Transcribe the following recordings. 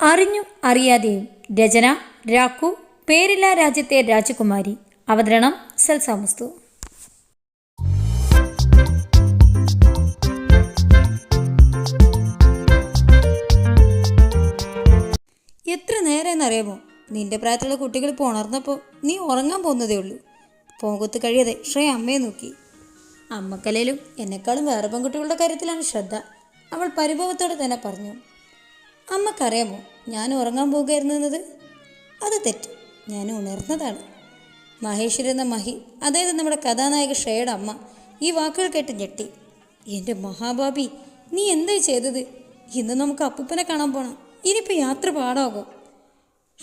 അറിഞ്ഞും അറിയാതെയും രചന രാഖു പേരില്ല രാജ്യത്തെ രാജകുമാരി. അവതരണം സൽസാമസ്തു എത്ര നേരമെന്നറിയാമോ നിന്റെ പ്രായത്തിലുള്ള കുട്ടികൾ ഇപ്പോൾ ഉണർന്നപ്പോൾ നീ ഉറങ്ങാൻ പോകുന്നതേ ഉള്ളൂ. പോകത്ത് കഴിയാതെ ശ്രേയ അമ്മയെ നോക്കി. അമ്മക്കലയിലും എന്നെക്കാളും വേറെ പെൺകുട്ടികളുടെ കാര്യത്തിലാണ് ശ്രദ്ധ. അവൾ പരിഭവത്തോടെ തന്നെ പറഞ്ഞു. അമ്മക്കറിയാമോ ഞാൻ ഉറങ്ങാൻ പോകുകയായിരുന്നത്? അത് തെറ്റ്. ഞാൻ ഉണർന്നതാണ്. മഹേശ്വരി എന്ന മഹി അതായത് നമ്മുടെ കഥാനായക ശ്രേയയുടെ അമ്മ ഈ വാക്കുകൾ കേട്ട് ഞെട്ടി. എന്റെ മഹാബാബി നീ എന്തായി ചെയ്തത്? ഇന്ന് നമുക്ക് അപ്പൂപ്പനെ കാണാൻ പോണം. ഇനിയിപ്പോൾ യാത്ര പാടാകും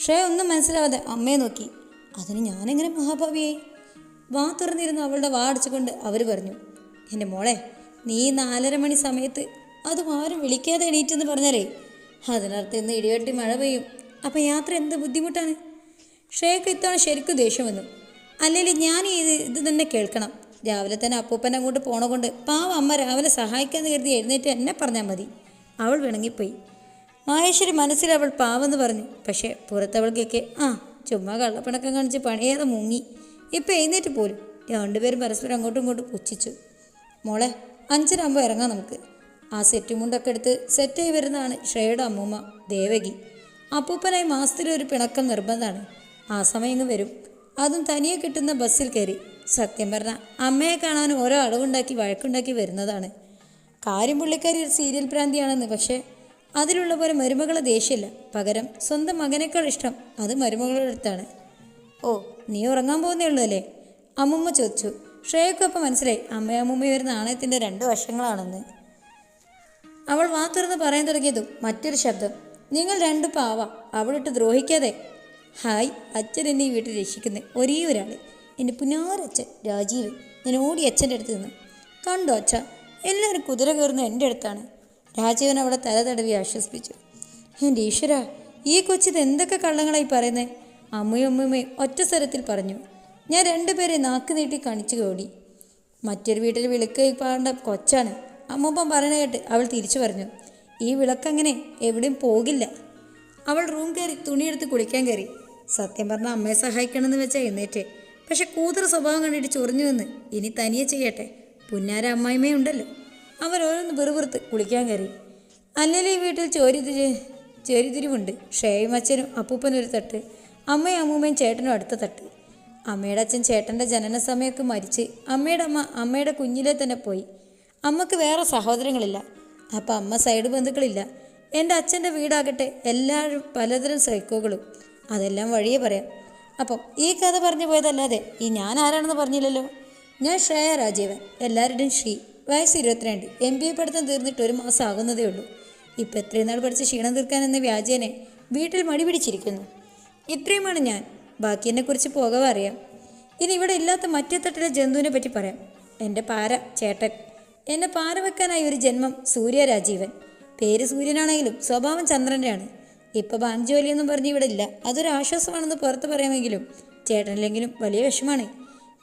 ശ്രേയ ഒന്നും മനസ്സിലാവാതെ അമ്മയെ നോക്കി. അതിന് ഞാനെങ്ങനെ മഹാഭാവിയായി? വാ തുറന്നിരുന്നു അവളുടെ വാ അടിച്ചുകൊണ്ട് അവർ പറഞ്ഞു. എന്റെ മോളെ നീ നാലര മണി സമയത്ത് അതും ആരും വിളിക്കാതെ എണീറ്റെന്ന് പറഞ്ഞാലേ അതിനർത്ഥം ഇന്ന് ഇടിവെട്ടി മഴ പെയ്യും. അപ്പം യാത്ര എന്ത് ബുദ്ധിമുട്ടാണ്? ഷേക്ക് ഇത്തവണ ശരിക്കും ദേഷ്യം വന്നു. അല്ലെങ്കിൽ ഞാൻ ഇത് ഇത് തന്നെ കേൾക്കണം. രാവിലെ തന്നെ അപ്പൂപ്പൻ അങ്ങോട്ട് പോണ കൊണ്ട് പാവ അമ്മ രാവിലെ സഹായിക്കാന്ന് കരുതി എഴുന്നേറ്റ് എന്നെ പറഞ്ഞാൽ മതി. അവൾ വിണങ്ങിപ്പോയി. മഹേശ്വരി മനസ്സിൽ അവൾ പാവെന്ന് പറഞ്ഞു. പക്ഷേ പുറത്തവൾക്കൊക്കെ ആ ചുമ്മാ കള്ളപ്പണക്കം കാണിച്ച് പണിയേറെ മുങ്ങി. ഇപ്പം എഴുന്നേറ്റ് പോലും രണ്ടുപേരും പരസ്പരം അങ്ങോട്ടും ഇങ്ങോട്ടും പുച്ഛിച്ചു. മോളെ അഞ്ചരാകുമ്പോൾ ഇറങ്ങാം നമുക്ക്. ആ സെറ്റ് മുണ്ടൊക്കെ എടുത്ത് സെറ്റായി വരുന്നതാണ് ശ്രേയയുടെ അമ്മൂമ്മ ദേവകി. അപ്പൂപ്പനായി മാസത്തിലൊരു പിണക്കം നിർബന്ധമാണ്. ആ സമയങ്ങ് വരും. അതും തനിയെ കിട്ടുന്ന ബസ്സിൽ കയറി. സത്യം പറഞ്ഞാൽ അമ്മയെ കാണാൻ ഓരോ അളവുണ്ടാക്കി വഴക്കുണ്ടാക്കി വരുന്നതാണ്. കാര്യം പുള്ളിക്കാരി ഒരു സീരിയൽ ഭ്രാന്തിയാണെന്ന് പക്ഷേ അതിലുള്ള പോലെ മരുമകളെ ദേഷ്യമില്ല പകരം സ്വന്തം മകനേക്കാൾ ഇഷ്ടം അത് മരുമകളുടെ അടുത്താണ്. ഓ നീ ഉറങ്ങാൻ പോകുന്നേ ഉള്ളൂ അല്ലേ? അമ്മുമ്മ ചോദിച്ചു. ശ്രേയക്കൊപ്പം മനസ്സിലായി അമ്മയമ്മൂമ്മ ഒരു നാണയത്തിന്റെ രണ്ട് വശങ്ങളാണെന്ന്. അവൾ വാ തുറന്ന് പറയാൻ തുടങ്ങിയതും മറ്റൊരു ശബ്ദം. നിങ്ങൾ രണ്ടു പാവ അവളിട്ട് ദ്രോഹിക്കാതെ. ഹായ് അച്ഛൻ എന്നെ ഈ വീട്ടിൽ രക്ഷിക്കുന്ന. ഒരേ ഒരാൾ എന്റെ പുനാരച്ഛൻ രാജീവ്. ഞാൻ ഓടി അച്ഛന്റെ അടുത്ത് നിന്ന്. കണ്ടോ അച്ഛ എല്ലാവരും കുതിര കയറുന്ന എന്റെ അടുത്താണ്. രാജീവൻ അവളെ തല തടവി ആശ്വസിപ്പിച്ചു. എന്റെ ഈശ്വര ഈ കൊച്ചിത് എന്തൊക്കെ കള്ളങ്ങളായി പറയുന്നത് അമ്മയും അമ്മയുമേ ഒറ്റ സ്വരത്തിൽ പറഞ്ഞു. ഞാൻ രണ്ടുപേരെ നാക്ക് നീട്ടി കാണിച്ചു കോടി മറ്റൊരു വീട്ടിൽ വിളിക്കൈ പാണ്ട കൊച്ചാണ്. അമ്മൂപ്പൻ പറയണ കേട്ട് അവൾ തിരിച്ചു പറഞ്ഞു ഈ വിളക്കങ്ങനെ എവിടെയും പോകില്ല. അവൾ റൂം കയറി തുണിയെടുത്ത് കുളിക്കാൻ കയറി. സത്യം പറഞ്ഞ അമ്മയെ സഹായിക്കണമെന്ന് വെച്ചാൽ എന്നേറ്റേ പക്ഷെ കൂതറ സ്വഭാവം കണ്ടിട്ട് ചൊറിഞ്ഞു നിന്ന് ഇനി തനിയെ ചെയ്യട്ടെ പുന്നാര അമ്മായിമ്മയുണ്ടല്ലോ ഉണ്ടല്ലോ. അവർ ഓരോന്ന് വെറുപുറത്ത് കുളിക്കാൻ കയറി. അല്ലെങ്കിൽ ഈ വീട്ടിൽ ചോരിതിരി ചോരിതിരിവുണ്ട്. ഷേയും അച്ഛനും അപ്പൂപ്പനും ഒരു തട്ട് അമ്മയും അമ്മൂമ്മയും ചേട്ടനും അടുത്ത തട്ട്. അമ്മയുടെ അച്ഛൻ ചേട്ടന്റെ ജനന സമയമൊക്കെ മരിച്ച് അമ്മയുടെ അമ്മ അമ്മയുടെ കുഞ്ഞിലെ തന്നെ പോയി. അമ്മയ്ക്ക് വേറെ സഹോദരങ്ങളില്ല. അപ്പം അമ്മ സൈഡ് ബന്ധുക്കളില്ല. എന്റെ അച്ഛന്റെ വീടാകട്ടെ എല്ലാവരും പലതരം സൈക്കോകളും. അതെല്ലാം വഴിയേ പറയാം. അപ്പം ഈ കഥ പറഞ്ഞു പോയതല്ലാതെ ഈ ഞാൻ ആരാണെന്ന് പറഞ്ഞില്ലല്ലോ? ഞാൻ ശ്രേയ രാജീവൻ എല്ലാവരുടെയും ശ്രീ വയസ്സ് ഇരുപത്തിരണ്ട്. എം ബി എ പഠിത്തം തീർന്നിട്ട് ഒരു മാസം ആകുന്നതേ ഉള്ളൂ. ഇപ്പം എത്രയും നാൾ പഠിച്ച് ക്ഷീണം തീർക്കാൻ എന്ന വ്യാജേനെ വീട്ടിൽ മടി പിടിച്ചിരിക്കുന്നു. ഇത്രയുമാണ് ഞാൻ. ബാക്കി എന്നെക്കുറിച്ച് പോകവ അറിയാം. ഇനി ഇവിടെ ഇല്ലാത്ത മറ്റേ തട്ടിലെ ജന്തുവിനെ പറ്റി പറയാം. എന്റെ പാര ചേട്ടൻ. എന്നെ പാരവെക്കാനായി ഒരു ജന്മം സൂര്യ രാജീവൻ പേര് സൂര്യനാണെങ്കിലും സ്വഭാവം ചന്ദ്രന്റെയാണ് ഇപ്പോൾ ബാങ്ക് ജോലിയൊന്നും പറഞ്ഞ് ഇവിടെ ഇല്ല. അതൊരു ആശ്വാസമാണെന്ന് പുറത്ത് പറയാമെങ്കിലും ചേട്ടനില്ലെങ്കിലും വലിയ വിഷമാണ്.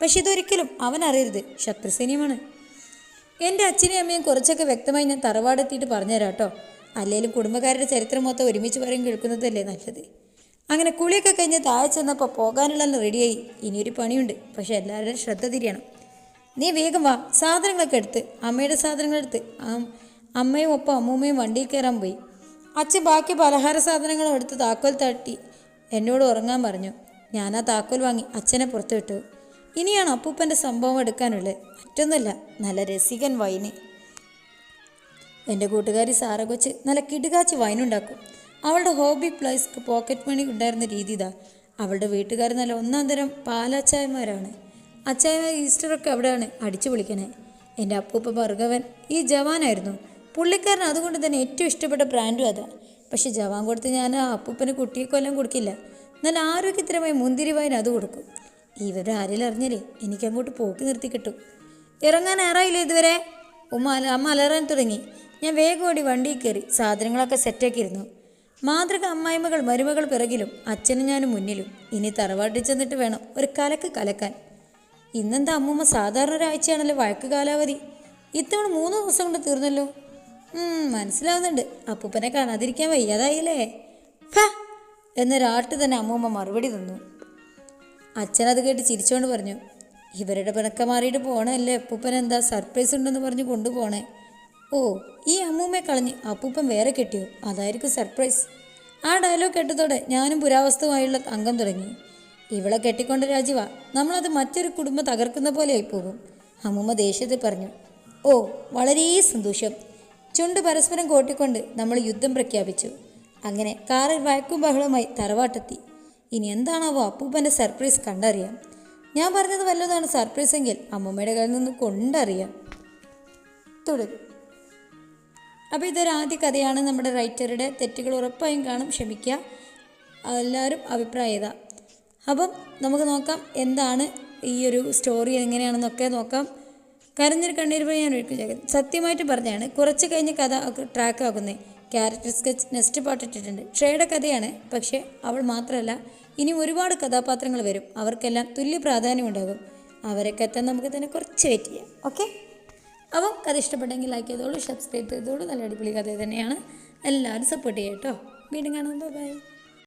പക്ഷെ ഇതൊരിക്കലും അവൻ അറിയരുത്. ശത്രുസൈന്യമാണ് എന്റെ അച്ഛനെയും അമ്മയും കുറച്ചൊക്കെ വ്യക്തമായി ഞാൻ തറവാടെത്തിയിട്ട് പറഞ്ഞുതരാം കേട്ടോ അല്ലെങ്കിലും കുടുംബക്കാരുടെ ചരിത്രം മൊത്തം ഒരുമിച്ച് പറയും കേൾക്കുന്നതല്ലേ നല്ലത്. അങ്ങനെ കുളിയൊക്കെ കഴിഞ്ഞ് താഴെ ചെന്നപ്പോൾ പോകാനുള്ള റെഡിയായി ഇനിയൊരു പണിയുണ്ട്. പക്ഷെ എല്ലാവരുടെയും ശ്രദ്ധ തിരിയണം. നീ വേഗം വാ. സാധനങ്ങളൊക്കെ എടുത്ത്. അമ്മയുടെ സാധനങ്ങളെടുത്ത് അമ്മയും ഒപ്പം അമ്മൂമ്മയും വണ്ടിയിൽ കയറാൻ പോയി. അച്ഛൻ ബാക്കി പലഹാര സാധനങ്ങളും എടുത്ത് താക്കോൽ തട്ടി എന്നോട് ഉറങ്ങാൻ പറഞ്ഞു. ഞാൻ ആ താക്കോൽ വാങ്ങി അച്ഛനെ പുറത്തു വിട്ടു. ഇനിയാണ് അപ്പൂപ്പന്റെ സംഭവം എടുക്കാനുള്ളത്? മറ്റൊന്നുമല്ല. നല്ല രസികൻ വൈന്. എന്റെ കൂട്ടുകാരി സാറ കൊച്ച് നല്ല കിടുകാച്ച് വൈനുണ്ടാക്കും. അവളുടെ ഹോബി പ്ലേസ്ക്ക് പോക്കറ്റ് മണി ഉണ്ടായിരുന്ന രീതി ഇതാ. അവളുടെ വീട്ടുകാർ നല്ല ഒന്നാം തരം പാലച്ചായമാരാണ് അച്ചായമാർ ഈസ്റ്ററൊക്കെ അവിടെയാണ് അടിച്ചു പൊളിക്കണേ. എന്റെ അപ്പൂപ്പ ഭർഗവൻ ഈ ജവാനായിരുന്നു. പുള്ളിക്കാരൻ അതുകൊണ്ട് തന്നെ ഏറ്റവും ഇഷ്ടപ്പെട്ട ബ്രാൻഡും അതാ. പക്ഷെ ജവാൻ കൊടുത്ത് ഞാൻ ആ അപ്പൂപ്പന് കുട്ടിയെ കൊല്ലം കൊടുക്കില്ല. നല്ല ആരോഗ്യത്തിരമായി മുന്തിരി അത് കൊടുക്കും. ഇവരുടെ ആരെങ്കിലും അറിഞ്ഞാലേ എനിക്കങ്ങോട്ട് പോക്ക് നിർത്തി കിട്ടും. ഇറങ്ങാൻ ആറായില്ല ഇതുവരെ? ഉമ്മ അമ്മ അലറാൻ തുടങ്ങി. ഞാൻ വേഗം ഓടി വണ്ടിയിൽ കയറി സാധനങ്ങളൊക്കെ സെറ്റാക്കിയിരുന്നു. മാതൃക അമ്മായിമകൾ മരുമകൾ പിറകിലും അച്ഛനും ഞാനും മുന്നിലും. ഇനി തറവാട്ടിൽ ചെന്നിട്ട് വേണം ഒരു കലക്ക് കലക്കാൻ. ഇന്നെന്താ അമ്മൂമ്മ സാധാരണ ഒരാഴ്ചയാണല്ലോ വഴക്ക് കാലാവധി? ഇത്തവണ മൂന്ന് ദിവസം കൊണ്ട് തീർന്നല്ലോ. മനസ്സിലാവുന്നുണ്ട്. അപ്പൂപ്പനെ കാണാതിരിക്കാൻ വയ്യാതായില്ലേ? എന്നൊരാട്ട് തന്നെ അമ്മൂമ്മ മറുപടി തന്നു. അച്ഛൻ അച്ഛനത് കേട്ട് ചിരിച്ചുകൊണ്ട് പറഞ്ഞു ഇവരുടെ പിണക്കം മാറിയിട്ട് പോണല്ലേ? അപ്പൂപ്പൻ എന്താ സർപ്രൈസ് ഉണ്ടെന്ന് പറഞ്ഞ് കൊണ്ടുപോണേ? ഓ ഈ അമ്മൂമ്മയെ കളഞ്ഞ് അപ്പൂപ്പൻ വേറെ കെട്ടിയോ? അതായിരിക്കും സർപ്രൈസ്. ആ ഡയലോഗ് കേട്ടതോടെ ഞാനും പുരാവസ്തുവായുള്ള അംഗം തുടങ്ങി. ഇവളെ കെട്ടിക്കൊണ്ട് രാജീവ. നമ്മളത് മറ്റൊരു കുടുംബം തകർക്കുന്ന പോലെയായി പോകും. അമ്മൂമ്മ ദേഷ്യത്തിൽ പറഞ്ഞു ഓ വളരെ സന്തോഷം. ചുണ്ട് പരസ്പരം കോട്ടിക്കൊണ്ട് നമ്മൾ യുദ്ധം പ്രഖ്യാപിച്ചു. അങ്ങനെ കാറിൽ വഴക്കും ബഹളവുമായി തറവാട്ടെത്തി. ഇനി എന്താണാവോ അപ്പൂപ്പന്റെ സർപ്രൈസ് കണ്ടറിയാം. ഞാൻ പറഞ്ഞത് വല്ലതാണ് സർപ്രൈസ് എങ്കിൽ അമ്മമ്മയുടെ കയ്യിൽ നിന്ന് കൊണ്ടറിയാം. തുടരും. അപ്പോൾ ഇതൊരു ആദ്യ കഥയാണ് നമ്മുടെ റൈറ്ററുടെ തെറ്റുകൾ ഉറപ്പായും കാണും. ക്ഷമിക്കുക. എല്ലാവരും അഭിപ്രായത അപ്പം നമുക്ക് നോക്കാം എന്താണ് ഈ ഒരു സ്റ്റോറി എങ്ങനെയാണെന്നൊക്കെ നോക്കാം. കരഞ്ഞൊരു കണ്ണീർ പോയി ഞാൻ ഒഴിക്കും ജഗൻ സത്യമായിട്ട് പറഞ്ഞാണ് കുറച്ച് കഴിഞ്ഞ് കഥ ട്രാക്ക് ആക്കുന്നത് ക്യാരക്ടർ സ്കെച്ച് നെക്സ്റ്റ് പാട്ട് ഇട്ടിട്ടുണ്ട്. ക്ഷയുടെ കഥയാണ് പക്ഷേ അവൾ മാത്രമല്ല ഇനി ഒരുപാട് കഥാപാത്രങ്ങൾ വരും. അവർക്കെല്ലാം തുല്യ പ്രാധാന്യം ഉണ്ടാകും. അവരൊക്കെ എത്താൻ നമുക്ക് തന്നെ കുറച്ച് വെയിറ്റ് ചെയ്യാം. ഓക്കെ അപ്പം കഥ ഇഷ്ടപ്പെട്ടെങ്കിൽ ലൈക്ക് ചെയ്തോളൂ സബ്സ്ക്രൈബ് ചെയ്തോളൂ. നല്ല അടിപൊളി കഥ തന്നെയാണ്. എല്ലാവരും സപ്പോർട്ട് ചെയ്യാം കേട്ടോ. വീണ്ടും കാണാം. ബൈ